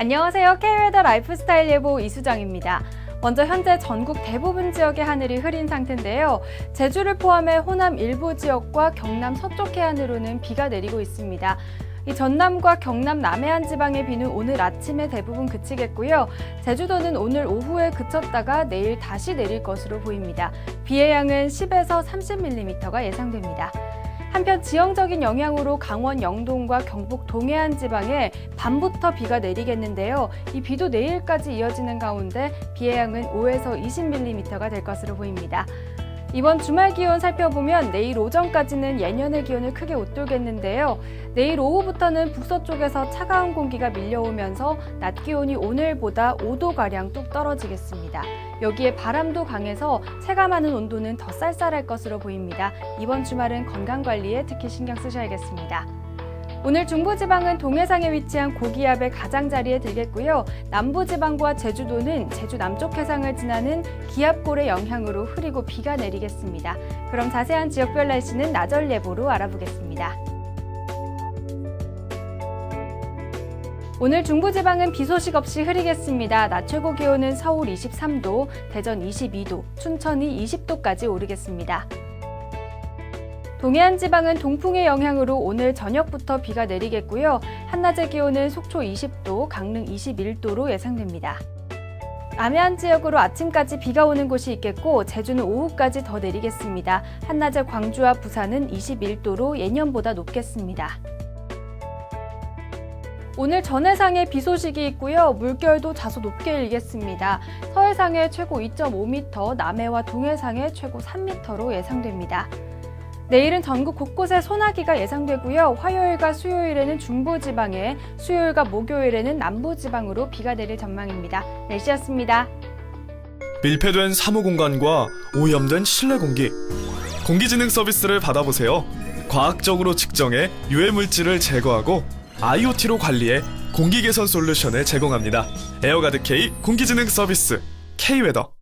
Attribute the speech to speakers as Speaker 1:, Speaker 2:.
Speaker 1: 안녕하세요. K웨더 라이프스타일 예보 이수정입니다. 먼저 현재 전국 대부분 지역의 하늘이 흐린 상태인데요. 제주를 포함해 호남 일부 지역과 경남 서쪽 해안으로는 비가 내리고 있습니다. 이 전남과 경남 남해안 지방의 비는 오늘 아침에 대부분 그치겠고요. 제주도는 오늘 오후에 그쳤다가 내일 다시 내릴 것으로 보입니다. 비의 양은 10에서 30mm가 예상됩니다. 한편 지형적인 영향으로 강원 영동과 경북 동해안 지방에 밤부터 비가 내리겠는데요. 이 비도 내일까지 이어지는 가운데 비의 양은 5에서 20mm가 될 것으로 보입니다. 이번 주말 기온 살펴보면 내일 오전까지는 예년의 기온을 크게 웃돌겠는데요. 내일 오후부터는 북서쪽에서 차가운 공기가 밀려오면서 낮 기온이 오늘보다 5도가량 뚝 떨어지겠습니다. 여기에 바람도 강해서 체감하는 온도는 더 쌀쌀할 것으로 보입니다. 이번 주말은 건강 관리에 특히 신경 쓰셔야겠습니다. 오늘 중부지방은 동해상에 위치한 고기압의 가장자리에 들겠고요. 남부지방과 제주도는 제주 남쪽 해상을 지나는 기압골의 영향으로 흐리고 비가 내리겠습니다. 그럼 자세한 지역별 날씨는 나절 예보로 알아보겠습니다. 오늘 중부지방은 비 소식 없이 흐리겠습니다. 낮 최고 기온은 서울 23도, 대전 22도, 춘천이 20도까지 오르겠습니다. 동해안 지방은 동풍의 영향으로 오늘 저녁부터 비가 내리겠고요. 한낮의 기온은 속초 20도, 강릉 21도로 예상됩니다. 남해안 지역으로 아침까지 비가 오는 곳이 있겠고 제주는 오후까지 더 내리겠습니다. 한낮에 광주와 부산은 21도로 예년보다 높겠습니다. 오늘 전해상에 비 소식이 있고요. 물결도 다소 높게 일겠습니다. 서해상에 최고 2.5m, 남해와 동해상에 최고 3m로 예상됩니다. 내일은 전국 곳곳에 소나기가 예상되고요. 화요일과 수요일에는 중부지방에, 수요일과 목요일에는 남부지방으로 비가 내릴 전망입니다. 날씨였습니다.
Speaker 2: 밀폐된 사무 공간과 오염된 실내 공기. 공기진흥 서비스를 받아보세요. 과학적으로 측정해 유해 물질을 제거하고 IoT로 관리해 공기 개선 솔루션을 제공합니다. 에어가드 K 공기진흥 서비스 K웨더